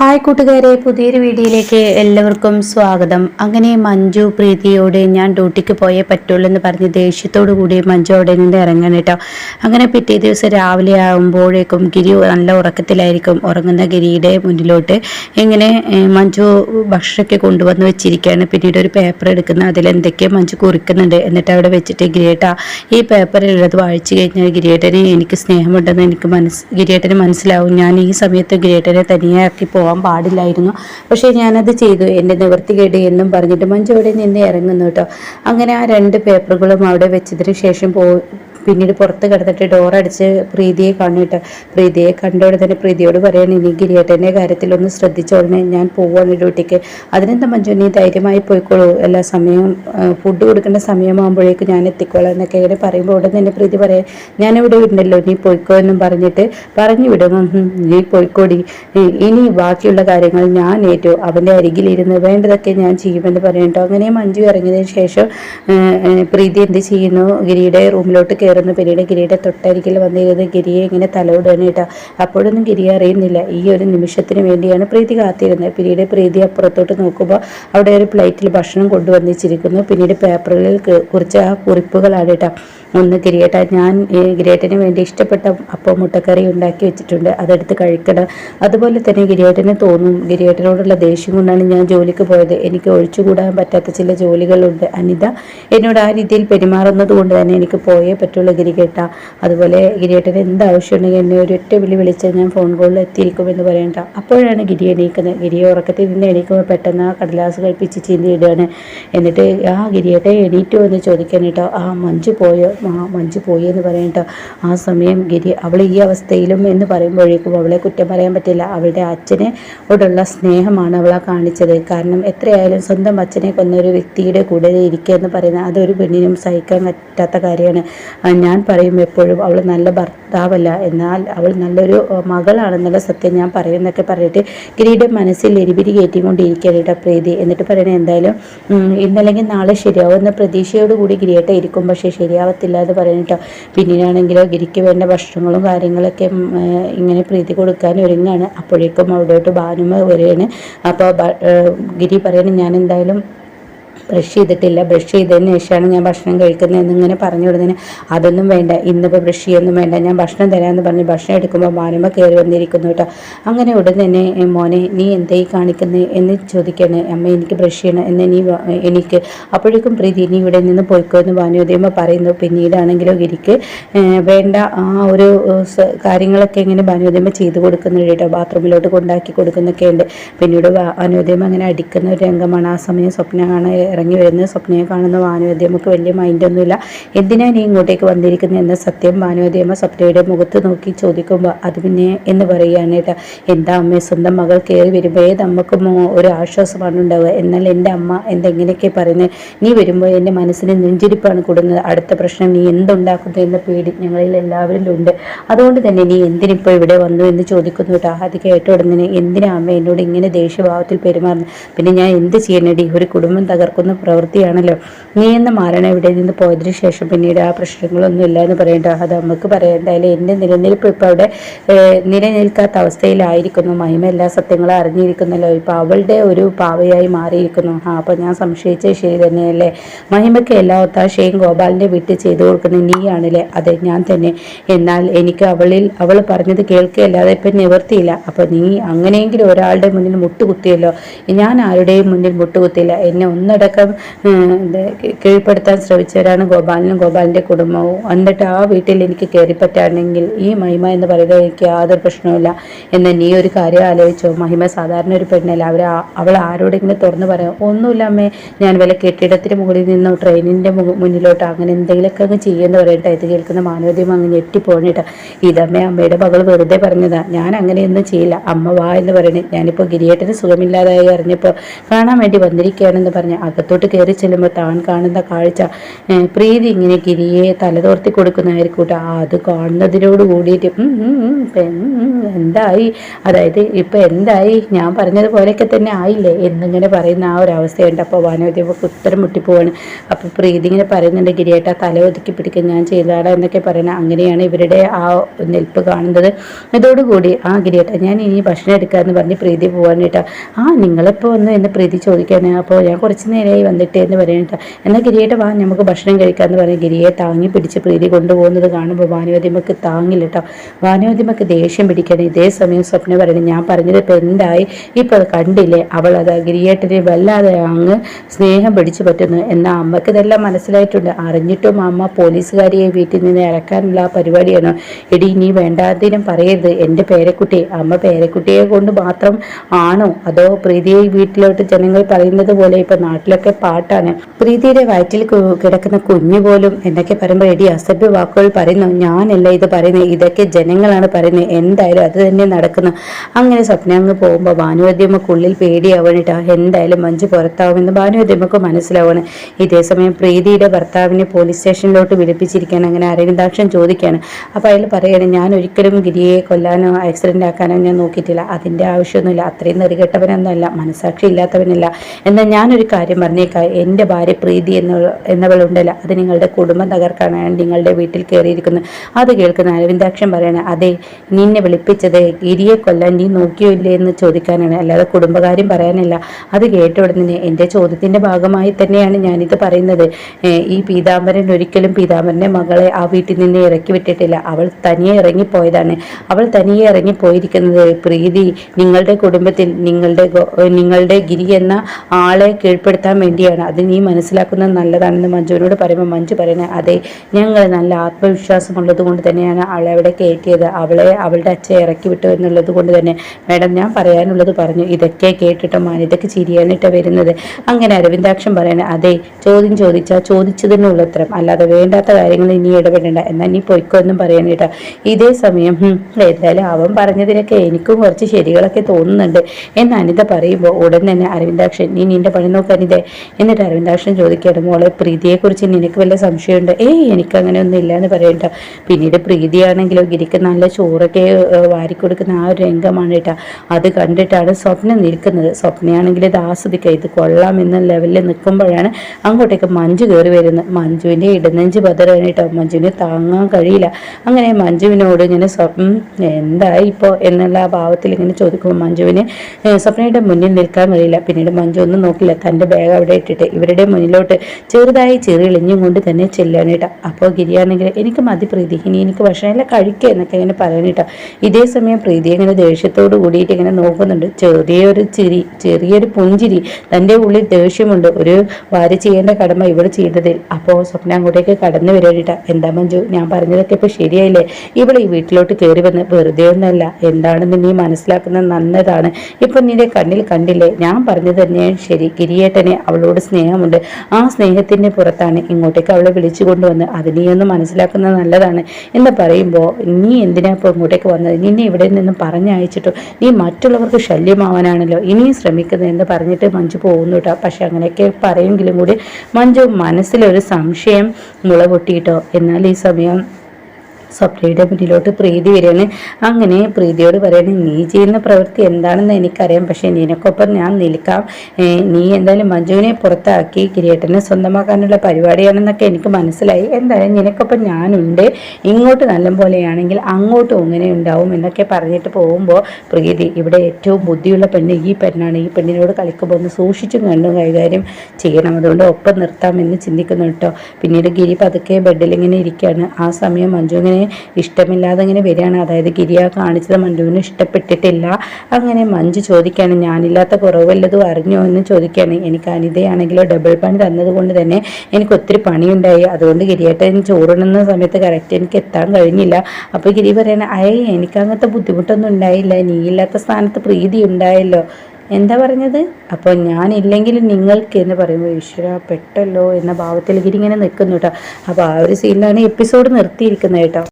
Hi കൂട്ടുകാരെ പുതിയൊരു വീഡിയോയിലേക്ക് എല്ലാവർക്കും സ്വാഗതം. അങ്ങനെ മഞ്ജു പ്രീതിയോട് ഞാൻ ഡ്യൂട്ടിക്ക് പോയേ പറ്റുള്ളൂ എന്ന് പറഞ്ഞ് ദേഷ്യത്തോടു കൂടി മഞ്ജു അവിടെ നിന്ന് ഇറങ്ങണം കേട്ടോ. അങ്ങനെ പിറ്റേ ദിവസം രാവിലെ ആകുമ്പോഴേക്കും ഗിരി നല്ല ഉറക്കത്തിലായിരിക്കും. ഉറങ്ങുന്ന ഗിരിയുടെ മുന്നിലോട്ട് ഇങ്ങനെ മഞ്ജു ഭക്ഷണമൊക്കെ കൊണ്ടുവന്ന് വെച്ചിരിക്കുകയാണ്. പിന്നീട് ഒരു പേപ്പർ എടുക്കുന്ന. അതിലെന്തൊക്കെയോ മഞ്ജു കുറിക്കുന്നുണ്ട്. എന്നിട്ട് അവിടെ വെച്ചിട്ട് ഗിരിയേട്ട ഈ പേപ്പറിലുള്ളത് വായിച്ചു കഴിഞ്ഞാൽ ഗിരിയേട്ടനെ എനിക്ക് സ്നേഹമുണ്ടെന്ന് എനിക്ക് മനസ്സ് ഗിരിയേട്ടന് മനസ്സിലാവും. ഞാൻ ഈ സമയത്ത് ഗിരിയേട്ടനെ തനിയെ ആക്കി പോകാൻ പാടില്ലായിരുന്നു. പക്ഷേ ഞാനത് ചെയ്തു. എന്റെ നിവൃത്തികേട് എന്നും പറഞ്ഞിട്ട് മഞ്ജു അവിടെ നിന്ന് ഇറങ്ങുന്നു കേട്ടോ. അങ്ങനെ ആ രണ്ട് പേപ്പറുകളും അവിടെ വെച്ചതിന് ശേഷം പോ പിന്നീട് പുറത്ത് കിടന്നിട്ട് ഡോർ അടിച്ച് പ്രീതിയെ കണ്ടിട്ട് പ്രീതിയെ കണ്ടോടെ തന്നെ പ്രീതിയോട് പറയാണ് ഇനി ഗിരിയേട്ടന്റെ കാര്യത്തിൽ ഒന്ന് ശ്രദ്ധിച്ചോളെ ഞാൻ പോവാണ് ഡ്യൂട്ടിക്ക്. അതിനെന്താ മഞ്ജു നീ ധൈര്യമായി പോയിക്കോളൂ. എല്ലാ സമയവും ഫുഡ് കൊടുക്കേണ്ട സമയമാകുമ്പോഴേക്കും ഞാൻ എത്തിക്കോളാം എന്നൊക്കെ ഇങ്ങനെ പറയുമ്പോൾ ഉടൻ തന്നെ പ്രീതി പറയാം ഇവിടെ ഉണ്ടല്ലോ നീ പോയിക്കോ എന്നും പറഞ്ഞിട്ട് പറഞ്ഞു വിടും. നീ പോയിക്കോടി ഇനി ബാക്കിയുള്ള കാര്യങ്ങൾ ഞാൻ ഏറ്റു. അവന്റെ അരികിലിരുന്ന് വേണ്ടതൊക്കെ ഞാൻ ചെയ്യുമെന്ന് പറയണ്ടോ അങ്ങനെ മഞ്ജു ഇറങ്ങിയതിന് ശേഷം പ്രീതി എന്ത് ചെയ്യുന്നു? ഗിരിയുടെ റൂമിലോട്ട് കയറുന്നു പിന്നീട് ഗിരിയുടെ തൊട്ടരികിൽ വന്നിരുന്ന് ഗിരിയെ ഇങ്ങനെ തലോടുകയാണ് കേട്ടോ. അപ്പോഴൊന്നും ഗിരി അറിയുന്നില്ല. ഈ ഒരു നിമിഷത്തിന് വേണ്ടിയാണ് പ്രീതി കാത്തിരുന്നത്. പിന്നീട് പ്രീതി അപ്പുറത്തോട്ട് നോക്കുമ്പോൾ അവിടെ ഒരു പ്ലേറ്റിൽ ഭക്ഷണം കൊണ്ടുവന്നിച്ചിരിക്കുന്നു. പിന്നീട് പേപ്പറുകളിൽ കുറിച്ച് ആ കുറിപ്പുകളാണ് കേട്ടോ. ഒന്ന് ഗിരിയേട്ട ഞാൻ ഈ വേണ്ടി ഇഷ്ടപ്പെട്ട അപ്പം മുട്ടക്കറി ഉണ്ടാക്കി വെച്ചിട്ടുണ്ട്. അതെടുത്ത് കഴിക്കണം. അതുപോലെ തന്നെ ഗിരിയേട്ടന് തോന്നും ഗിരിയേട്ടനോടുള്ള ദേഷ്യം കൊണ്ടാണ് ഞാൻ ജോലിക്ക് പോയത്. എനിക്ക് ഒഴിച്ചുകൂടാൻ പറ്റാത്ത ചില ജോലികളുണ്ട്. അനിത എന്നോട് ആ രീതിയിൽ പെരുമാറുന്നത് കൊണ്ട് തന്നെ എനിക്ക് പോയേ പറ്റുള്ളൂ ഗിരികേട്ട അതുപോലെ ഗിരിയേട്ടന് എന്ത് ആവശ്യമുണ്ടെങ്കിൽ എന്നെ ഒരൊറ്റ വിളി വിളിച്ചാൽ ഞാൻ ഫോൺ കോളിൽ എത്തിയിരിക്കുമെന്ന് പറയണ്ട. അപ്പോഴാണ് ഗിരി എണീക്കുന്നത്. ഗിരിയെ ഉറക്കത്തിൽ നിന്ന് എണീക്കുമ്പോൾ പെട്ടെന്ന് ആ കടലാസ് കഴിപ്പിച്ച് ചീന്തിയിടുകയാണ്. എന്നിട്ട് ആ ഗിരിയേട്ടെ എണീറ്റോ എന്ന് ചോദിക്കാൻ കേട്ടോ. ആ മഞ്ജു പോയോ? മഞ്ജു പോയി എന്ന് പറയട്ടോ ആ സമയം ഗിരി അവൾ ഈ അവസ്ഥയിലും എന്ന് പറയുമ്പോഴേക്കും അവളെ കുറ്റം പറയാൻ പറ്റില്ല. അവളുടെ അച്ഛനെ ഓടുള്ള സ്നേഹമാണ് അവളെ കാണിച്ചത്. കാരണം എത്രയായാലും സ്വന്തം അച്ഛനെ കൊന്ന ഒരു വ്യക്തിയുടെ കൂടെ ഇരിക്കുക എന്ന് പറയുന്നത് അതൊരു പെണ്ണിനും സഹിക്കാൻ പറ്റാത്ത കാര്യമാണ്. ഞാൻ പറയും എപ്പോഴും അവൾ നല്ല ഭർത്താവല്ല. എന്നാൽ അവൾ നല്ലൊരു മകളാണെന്നുള്ള സത്യം ഞാൻ പറയുന്നൊക്കെ പറഞ്ഞിട്ട് ഗിരിയുടെ മനസ്സിൽ എരിപിരി കയറ്റിക്കൊണ്ടിരിക്കുകയാണ് പ്രീതി. എന്നിട്ട് പറയണേ എന്തായാലും ഇന്നല്ലെങ്കിൽ നാളെ ശരിയാവുന്ന എന്ന പ്രതീക്ഷയോട് കൂടി ഗിരിയേട്ട ഇരിക്കും. പക്ഷേ ശരിയാവത്തില്ല എന്ന് കേട്ടോ. പിന്നീടാണെങ്കിലോ ഗിരിക്ക് വേണ്ട ഭക്ഷണങ്ങളും കാര്യങ്ങളൊക്കെ ഇങ്ങനെ പ്രീതി കൊടുക്കാൻ ഒരുങ്ങാണ്. അപ്പോഴേക്കും അവിടോട്ട് ഭാനുമ വരികയാണ്. അപ്പോൾ ഗിരി പറയുന്നു ഞാൻ എന്തായാലും ബ്രഷ് ചെയ്തിട്ടില്ല. ബ്രഷ് ചെയ്തതിന് ശേഷമാണ് ഞാൻ ഭക്ഷണം കഴിക്കുന്നത് എന്നിങ്ങനെ പറഞ്ഞു കൊടുത്തതിന് അതൊന്നും വേണ്ട. ഇന്നിപ്പോൾ ബ്രഷ് ചെയ്യൊന്നും വേണ്ട. ഞാൻ ഭക്ഷണം തരാമെന്ന് പറഞ്ഞ് ഭക്ഷണം എടുക്കുമ്പോൾ മാനമ്മ കയറി വന്നിരിക്കുന്നു കേട്ടോ. അങ്ങനെ ഉടൻ തന്നെ മോനെ നീ എന്തായി കാണിക്കുന്നത് എന്ന് ചോദിക്കണേ അമ്മ എനിക്ക് ബ്രഷ് ചെയ്യണം എന്ന് നീ എനിക്ക് അപ്പോഴേക്കും പ്രീതി നീ ഇവിടെ നിന്ന് പോയിക്കോ എന്ന് ഭാനുദേമ പറയുന്നു. പിന്നീടാണെങ്കിലോ ഏ, വേണ്ട. ആ ഒരു കാര്യങ്ങളൊക്കെ ഇങ്ങനെ ഭാനുദേമ ചെയ്തു കൊടുക്കുന്നുണ്ട് കേട്ടോ. ബാത്റൂമിലോട്ട് കൊണ്ടാക്കി കൊടുക്കുന്നൊക്കെ ഉണ്ട് പിന്നീട് ഭാനുദേമ അങ്ങനെ അടിക്കുന്ന ഒരു രംഗമാണ്. ആ സമയം സ്വപ്ന ഇറങ്ങി വരുന്നത് സ്വപ്നയെ കാണുന്ന ഭാനുവദ്യമ്മക്ക് വലിയ മൈൻഡൊന്നുമില്ല എന്തിനാ നീ ഇങ്ങോട്ടേക്ക് വന്നിരിക്കുന്നത് എന്ന സത്യം ഭാനുവദ്യമ്മ സ്വപ്നയുടെ മുഖത്ത് നോക്കി ചോദിക്കുമ്പോൾ അത് പിന്നെ എന്ന് പറയുകയാണ് കേട്ടോ എന്താ അമ്മ സ്വന്തം മകൾ കയറി വരുമ്പോൾ ഏത് അമ്മക്കും ഒരു ആശ്വാസമാണ് ഉണ്ടാവുക? എന്നാൽ എന്റെ അമ്മ എന്തെങ്ങനെയൊക്കെ പറയുന്നത് നീ വരുമ്പോൾ എന്റെ മനസ്സിന് നെഞ്ചിരിപ്പാണ് കൂടുന്നത്. അടുത്ത പ്രശ്നം നീ എന്തുണ്ടാക്കുന്നു എന്ന പേടി ഞങ്ങളിൽ എല്ലാവരിലും ഉണ്ട്. അതുകൊണ്ട് തന്നെ നീ എന്തിനിപ്പോൾ ഇവിടെ വന്നു എന്ന് ചോദിക്കുന്നു കേട്ടോ അത് കേട്ട ഉടനെ എന്തിനാ അമ്മ എന്നോട് ഇങ്ങനെ ദേഷ്യഭാവത്തിൽ പെരുമാറുന്നത് പിന്നെ ഞാൻ എന്ത് ചെയ്യണടി? ഒരു കുടുംബം തകർക്കുന്ന പ്രവൃത്തിയാണല്ലോ. നീ എന്ന് മാറണ ഇവിടെ നിന്ന് പോയതിനു ശേഷം പിന്നീട് ആ പ്രശ്നങ്ങളൊന്നും ഇല്ല എന്ന് പറയേണ്ട. അത് നമുക്ക് പറയാം എന്തായാലും എന്റെ നിലനിൽപ്പ് ഇപ്പോൾ അവിടെ നിലനിൽക്കാത്ത അവസ്ഥയിലായിരിക്കുന്നു. മഹിമ എല്ലാ സത്യങ്ങളും അറിഞ്ഞിരിക്കുന്നല്ലോ. ഇപ്പം അവളുടെ ഒരു പാവയായി മാറിയിരിക്കുന്നു. ആ അപ്പം ഞാൻ സംശയിച്ച ശരി തന്നെയല്ലേ? മഹിമയ്ക്ക് എല്ലാ ഒത്താശയും ഗോപാലിന്റെ വീട്ടിൽ ചെയ്തു കൊടുക്കുന്ന നീയാണല്ലേ? അതെ ഞാൻ തന്നെ. എന്നാൽ എനിക്ക് അവളിൽ അവൾ പറഞ്ഞത് കേൾക്കുകയല്ലാതെ ഇപ്പം നിവർത്തിയില്ല. അപ്പം നീ അങ്ങനെയെങ്കിലും ഒരാളുടെ മുന്നിൽ മുട്ടുകുത്തിയല്ലോ. ഞാൻ ആരുടെയും മുന്നിൽ മുട്ടുകുത്തിയില്ല. എന്നെ ഒന്നടക്കം ഇത് കീഴ്പ്പെടുത്താൻ ശ്രമിച്ചവരാണ് ഗോപാലനും ഗോപാലിന്റെ കുടുംബവും. എന്നിട്ട് ആ വീട്ടിൽ എനിക്ക് കയറിപ്പറ്റാണെങ്കിൽ ഈ മഹിമ എന്ന് പറയുന്നത് എനിക്ക് യാതൊരു പ്രശ്നവുമില്ല എന്ന് നീ ഒരു കാര്യം ആലോചിച്ചോ. മഹിമ സാധാരണ ഒരു പെണ്ണല്ല. അവർ അവൾ ആരോടെങ്കിലും തുറന്നു പറയാം ഒന്നുമില്ല അമ്മേ ഞാൻ വല്ല കെട്ടിടത്തിന് മുകളിൽ നിന്നോ ട്രെയിനിന്റെ മുന്നിലോട്ട് അങ്ങനെ എന്തെങ്കിലുമൊക്കെ അങ്ങ് ചെയ്യുമെന്ന് പറയട്ടെ. ഇത് കേൾക്കുന്ന മാനവദ്യം അങ്ങ് ഞെട്ടിപ്പോണിട്ട. ഇതമ്മേ അമ്മയുടെ മകൾ വെറുതെ പറഞ്ഞതാ. ഞാൻ അങ്ങനെയൊന്നും ചെയ്യില്ല. അമ്മ വാ എന്ന് പറയണേ. ഞാനിപ്പോൾ ഗിരിയേട്ടന് സുഖമില്ലാതായി അറിഞ്ഞപ്പോൾ കാണാൻ വേണ്ടി വന്നിരിക്കുകയാണെന്ന് പറഞ്ഞ് അകത്തോട്ട് കയറി ചെല്ലുമ്പോൾ താൻ കാണുന്ന കാഴ്ച പ്രീതി ഇങ്ങനെ ഗിരിയെ തലതോർത്തി കൊടുക്കുന്നതായിരിക്കും കേട്ടോ. അത് കാണുന്നതിനോട് കൂടിയിട്ട് എന്തായി? അതായത് ഇപ്പൊ എന്തായി? ഞാൻ പറഞ്ഞതുപോലെയൊക്കെ തന്നെ ആയില്ലേ? എന്നിങ്ങനെ പറയുന്ന ആ ഒരു അവസ്ഥയുണ്ട്. അപ്പോൾ വാനോദ്യമൊക്കെ ഉത്തരം മുട്ടിപ്പോവാണ്. അപ്പോൾ പ്രീതി ഇങ്ങനെ പറയുന്നുണ്ട് ഗിരിയേട്ട തല ഒതുക്കി പിടിക്കാൻ ഞാൻ ചെയ്താട എന്നൊക്കെ പറയുന്നത്. അങ്ങനെയാണ് ഇവരുടെ ആ നിൽപ്പ് കാണുന്നത്. ഇതോടുകൂടി ആ ഗിരിയേട്ട ഞാൻ ഇനി ഭക്ഷണം എടുക്കാമെന്ന് പറഞ്ഞ് പ്രീതി പോവാൻ കേട്ടോ. ആ നിങ്ങളിപ്പോൾ ഒന്ന് എന്ന് പ്രീതി ചോദിക്കാനാണ് അപ്പോൾ ഞാൻ കുറച്ച് നേരമായി വന്നിട്ട് എന്ന് പറയുന്നത് എന്നാൽ ഗിരിയേട്ട വാ നമുക്ക് ഭക്ഷണം കഴിക്കാമെന്ന് പറഞ്ഞ് ഗിരിയെ താങ്ങി പിടിച്ച് പ്രീതി കൊണ്ടുപോകുന്നത് കാണുമ്പോൾ ഭാനുവതിമക്ക് താങ്ങില്ല കേട്ടോ. ഭാനുവതിമക്ക് ദേഷ്യം പിടിക്കണം. ഇതേ സമയം സ്വപ്ന പറയണം ഞാൻ പറഞ്ഞത് ഇപ്പം എന്തായി? ഇപ്പോൾ കണ്ടില്ലേ? അവൾ അത് ഗിരിയേട്ടനെ വല്ലാതെ അങ്ങ് സ്നേഹം പിടിച്ചു പറ്റുന്നു. എന്നാൽ അമ്മയ്ക്ക് ഇതെല്ലാം മനസ്സിലായിട്ടുണ്ട്. അറിഞ്ഞിട്ടും അമ്മ പോലീസുകാരിയെ വീട്ടിൽ നിന്ന് ഇറക്കാനുള്ള പരിപാടിയാണ്? എടി നീ വേണ്ടാതിനും പറയരുത്. എന്റെ പേരക്കുട്ടി അമ്മ പേരക്കുട്ടിയെ കൊണ്ട് മാത്രം ആണോ? അതോ പ്രീതിയെ വീട്ടിലോട്ട് ജനങ്ങൾ പറയുന്നത് പോലെ ഇപ്പൊ നാട്ടിലൊക്കെ പാട്ടാണ്. പ്രീതിയുടെ വയറ്റിൽ കിടക്കുന്ന കുഞ്ഞു പോലും എന്നൊക്കെ പറയുമ്പോൾ എടി അസഭ്യ വാക്കുകൾ പറയുന്നു. ഞാനല്ല ഇത് പറയുന്നത്. ഇതൊക്കെ ജനങ്ങളാണ് പറയുന്നത്. എന്തായാലും അത് തന്നെ നടക്കുന്നു. അങ്ങനെ സ്വപ്ന അങ്ങ് പോകുമ്പോൾ ഭാനുവദ്യമക്കുള്ളിൽ പേടിയാവണിട്ടാ. എന്തായാലും മഞ്ജു പുറത്താവുമെന്ന് ഭാനുവദ്യമക്ക് മനസ്സിലാവണം. ഇതേസമയം പ്രീതിയുടെ ഭർത്താവിനെ പോലീസ് സ്റ്റേഷനിലോട്ട് വിളിപ്പിച്ചിരിക്കുകയാണ് അങ്ങനെ അരവിന്ദാക്ഷൻ ചോദിക്കുകയാണ് അപ്പോൾ അയാൾ പറയുകയാണ് ഞാൻ ഒരിക്കലും ഗിരിയെ കൊല്ലാനോ ആക്സിഡന്റ് ആക്കാനോ ഞാൻ നോക്കിയിട്ടില്ല. അതിന്റെ ആവശ്യമൊന്നുമില്ല. അത്രയും നെറികെട്ടവനൊന്നുമല്ല. മനസാക്ഷി ഇല്ലാത്തവനല്ല എന്നാൽ ഞാനൊരു കാര്യം പറഞ്ഞേക്കാം. എന്റെ ഭാര്യ പ്രീതി എന്ന എന്നവളുണ്ടല്ല. അത് നിങ്ങളുടെ കുടുംബം തകർക്കാനാണ് നിങ്ങളുടെ വീട്ടിൽ കയറിയിരിക്കുന്നത് അത് കേൾക്കുന്ന അരവിന്ദാക്ഷൻ പറയണേ അതെ നിന്നെ വിളിപ്പിച്ചത് ഗിരിയെ കൊല്ലാൻ നീ നോക്കിയോ ഇല്ലേ എന്ന് ചോദിക്കാനാണ്. അല്ലാതെ കുടുംബകാര്യം പറയാനല്ല. അത് കേട്ട ഉടനെ എന്റെ ചോദ്യത്തിന്റെ ഭാഗമായി തന്നെയാണ് ഞാനിത് പറയുന്നത്. ഈ പീതാംബരൻ ഒരിക്കലും പീതാംബരന്റെ മകളെ ആ വീട്ടിൽ നിന്ന് ഇറക്കി വിട്ടിട്ടില്ല. അവൾ തനിയെ ഇറങ്ങിപ്പോയതാണ്. അവൾ തനിയെ ഇറങ്ങിപ്പോയിരിക്കുന്നത് പ്രീതി നിങ്ങളുടെ കുടുംബത്തിൽ നിങ്ങളുടെ നിങ്ങളുടെ ഗിരി എന്ന ആളെ കീഴ്പ്പെടുത്താൻ വേണ്ടിയാണ്. അത് നീ മനസ്സിലാക്കുന്നത് നല്ലതാണെന്ന് മഞ്ജുവിനോട് പറയുമ്പോൾ മഞ്ജു പറയുന്നത് അതെ ഞങ്ങൾ നല്ല ആത്മവിശ്വാസമുള്ളത് കൊണ്ട് തന്നെയാണ് അവളെ അവിടെ കയറ്റിയത്. അവളെ അവളുടെ അച്ഛൻ ഇറക്കി വിട്ടു എന്നുള്ളത് കൊണ്ട് തന്നെ മാഡം ഞാൻ പറയാനുള്ളത് പറഞ്ഞു. ഇതൊക്കെ കേട്ടിട്ട് ഇതൊക്കെ ചിരിയാനിട്ട് വരുന്നത്. അങ്ങനെ അരവിന്ദാക്ഷൻ പറയണേ അതെ ചോദ്യം ചോദിച്ചാൽ ചോദിച്ചതിനുള്ള ഉത്തരം. അല്ലാതെ വേണ്ടാത്ത കാര്യങ്ങൾ ഇനി ഇടപെടേണ്ട. എന്നാൽ നീ പൊയ്ക്കോ എന്നും പറയാനിട്ട ഇതേ സമയം ഏതായാലും അവൻ പറഞ്ഞതിനൊക്കെ എനിക്കും കുറച്ച് ശരികളൊക്കെ തോന്നുന്നുണ്ട്. എന്ന് അനിത പറയുമ്പോൾ ഉടൻ തന്നെ അരവിന്ദാക്ഷൻ നീ നിന്റെ പണി നോക്കാനിതേ എന്നിട്ട് അരവിന്ദാക്ഷൻ ചോദിക്കുകയാണ് മോളെ പ്രീതിയെക്കുറിച്ച് നിനക്ക് വല്ല സംശയമുണ്ട്? ഏയ് എനിക്ക് അങ്ങനെ ഒന്നും ഇല്ല എന്ന് പറയണ്ട. പിന്നീട് പ്രീതിയാണെങ്കിലോ ഗിരിക്ക് നല്ല ചോറൊക്കെ വാരി വാരിക്കൊടുക്കുന്ന ആ ഒരു രംഗമാണ് കേട്ടോ. അത് കണ്ടിട്ടാണ് സ്വപ്നം നിൽക്കുന്നത്. സ്വപ്നയാണെങ്കിൽ ഇത് ആസ്വദിക്കുക ഇത് കൊള്ളാം എന്ന ലെവലിൽ നിൽക്കുമ്പോഴാണ് അങ്ങോട്ടേക്ക് മഞ്ജു കയറി വരുന്നത്. മഞ്ജുവിന്റെ ഇടനെഞ്ച് പതറാണ് കേട്ടോ. മഞ്ജുവിന് താങ്ങാൻ കഴിയില്ല. അങ്ങനെ മഞ്ജുവിനോട് ഇങ്ങനെ സ്വപ്നം എന്തായി ഇപ്പോൾ എന്നുള്ള ഭാവത്തിൽ ഇങ്ങനെ ചോദിക്കുമ്പോൾ മഞ്ജുവിന് സ്വപ്നയുടെ മുന്നിൽ നിൽക്കാൻ കഴിയില്ല. പിന്നീട് മഞ്ജു ഒന്നും നോക്കില്ല. തന്റെ ബാഗ് അവിടെ ഇട്ടിട്ട് ഇവരുടെ മുന്നിലോട്ട് ചെറുതായി ചെറിയിളിഞ്ഞും കൊണ്ട് തന്നെ ചെല്ലാനിട്ട അപ്പോൾ ഗിരിയാണെങ്കിൽ എനിക്ക് മതി പ്രീതി ഇനി എനിക്ക് ഭക്ഷണമെല്ലാം കഴിക്കുക എന്നൊക്കെ ഇങ്ങനെ പറയാനിട്ട ഇതേ സമയം പ്രീതി ഇങ്ങനെ ദേഷ്യത്തോട് കൂടിയിട്ട് ഇങ്ങനെ നോക്കുന്നുണ്ട്. ചെറിയൊരു ചിരി ചെറിയൊരു പുഞ്ചിരി തന്റെ ഉള്ളിൽ ദേഷ്യമുണ്ട്. ഒരു വാരി ചെയ്യേണ്ട കടമ ഇവർ ചെയ്തതിൽ. അപ്പോൾ സ്വപ്ന അങ്ങോട്ടേക്ക് കടന്നു വരാനിട്ട എന്താ മഞ്ജു ഞാൻ പറഞ്ഞതൊക്കെ ഇപ്പോൾ ശരിയായില്ലേ? ഇവൾ ഈ വീട്ടിലോട്ട് കയറി വന്ന് വെറുതെ ഒന്നല്ല. എന്താണെന്ന് നീ മനസ്സിലാക്കുന്നത് നന്നതാണ് ഇപ്പം നിന്റെ കണ്ണിൽ കണ്ടില്ലേ? ഞാൻ പറഞ്ഞത് തന്നെയാണ് ശരി. ഗിരിയേട്ടനെ അവളോട് സ്നേഹമുണ്ട്. ആ സ്നേഹത്തിന്റെ പുറത്താണ് ഇങ്ങോട്ടേക്ക് അവളെ വിളിച്ചു കൊണ്ടുവന്ന് അത് നീ ഒന്ന് മനസ്സിലാക്കുന്നത് നല്ലതാണ് എന്ന് പറയുമ്പോൾ നീ എന്തിനാ ഇപ്പോൾ ഇങ്ങോട്ടേക്ക് വന്നത്? നിന്നെ ഇവിടെ നിന്ന് പറഞ്ഞയച്ചിട്ടോ നീ മറ്റുള്ളവർക്ക് ശല്യമാവാനാണല്ലോ. ഇനിയും ശ്രമിക്കുന്നത് എന്ന് പറഞ്ഞിട്ട് മഞ്ജു പോകുന്നു കേട്ടോ. പക്ഷെ അങ്ങനെയൊക്കെ പറയുമെങ്കിലും കൂടി മഞ്ജു മനസ്സിലൊരു സംശയം മുള പൊട്ടിയിട്ടോ എന്നാൽ ഈ സമയം സ്വപ്നയുടെ മുന്നിലോട്ട് പ്രീതി വരികയാണ്. അങ്ങനെ പ്രീതിയോട് പറയണേ നീ ചെയ്യുന്ന പ്രവൃത്തി എന്താണെന്ന് എനിക്കറിയാം. പക്ഷേ നിനക്കൊപ്പം ഞാൻ നിൽക്കാം. നീ എന്തായാലും മഞ്ജുവിനെ പുറത്താക്കി കിരീട്ടനെ സ്വന്തമാക്കാനുള്ള പരിപാടിയാണെന്നൊക്കെ എനിക്ക് മനസ്സിലായി. എന്തായാലും നിനക്കൊപ്പം ഞാനുണ്ട്. ഇങ്ങോട്ട് നല്ല പോലെയാണെങ്കിൽ അങ്ങോട്ടും ഇങ്ങനെ ഉണ്ടാവും എന്നൊക്കെ പറഞ്ഞിട്ട് പോകുമ്പോൾ പ്രീതി ഇവിടെ ഏറ്റവും ബുദ്ധിയുള്ള പെണ്ണ് ഈ പെണ്ണാണ്. ഈ പെണ്ണിനോട് കളിക്കുമ്പോൾ ഒന്ന് സൂക്ഷിച്ചും കണ്ടും കൈകാര്യം ചെയ്യണം. അതുകൊണ്ട് ഒപ്പം നിർത്താമെന്ന് ചിന്തിക്കുന്നു കേട്ടോ പിന്നീട് ഗിരി പതുക്കെ ബെഡിൽ ഇങ്ങനെ ഇരിക്കുകയാണ് ആ സമയം മഞ്ജു ഇങ്ങനെ ഇഷ്ടമില്ലാതെ ഇങ്ങനെ വരികയാണ്. അതായത് ഗിരിയ കാണിച്ചത് മഞ്ജുവിന് ഇഷ്ടപ്പെട്ടിട്ടില്ല. അങ്ങനെ മഞ്ജു ചോദിക്കുകയാണ് ഞാനില്ലാത്ത കുറവ് വല്ലതും അറിഞ്ഞോ? എന്ന് ചോദിക്കുകയാണ്. എനിക്ക് അനിതയാണെങ്കിലോ ഡബിൾ പണി തന്നതുകൊണ്ട് തന്നെ എനിക്ക് ഒത്തിരി പണിയുണ്ടായി. അതുകൊണ്ട് ഗിരിയേട്ടൻ ചോറുണ്ണുന്ന സമയത്ത് കറക്റ്റ് എനിക്ക് എത്താൻ കഴിഞ്ഞില്ല. അപ്പോൾ ഗിരി പറയണ അയ്യ എനിക്കങ്ങനത്തെ ബുദ്ധിമുട്ടൊന്നും ഉണ്ടായില്ല. നീ ഇല്ലാത്ത സ്ഥാനത്ത് പ്രീതി ഉണ്ടായല്ലോ. എന്താ പറഞ്ഞത്? അപ്പോൾ ഞാനില്ലെങ്കിൽ നിങ്ങൾക്ക് എന്ന് പറയുമ്പോൾ ഈശ്വര പെട്ടല്ലോ എന്ന ഭാവത്തിൽ ഇങ്ങനെ നിൽക്കുന്നു കേട്ടോ. അപ്പോൾ ആ ഒരു സീനിലാണ് എപ്പിസോഡ് നിർത്തിയിരിക്കുന്നത് കേട്ടോ.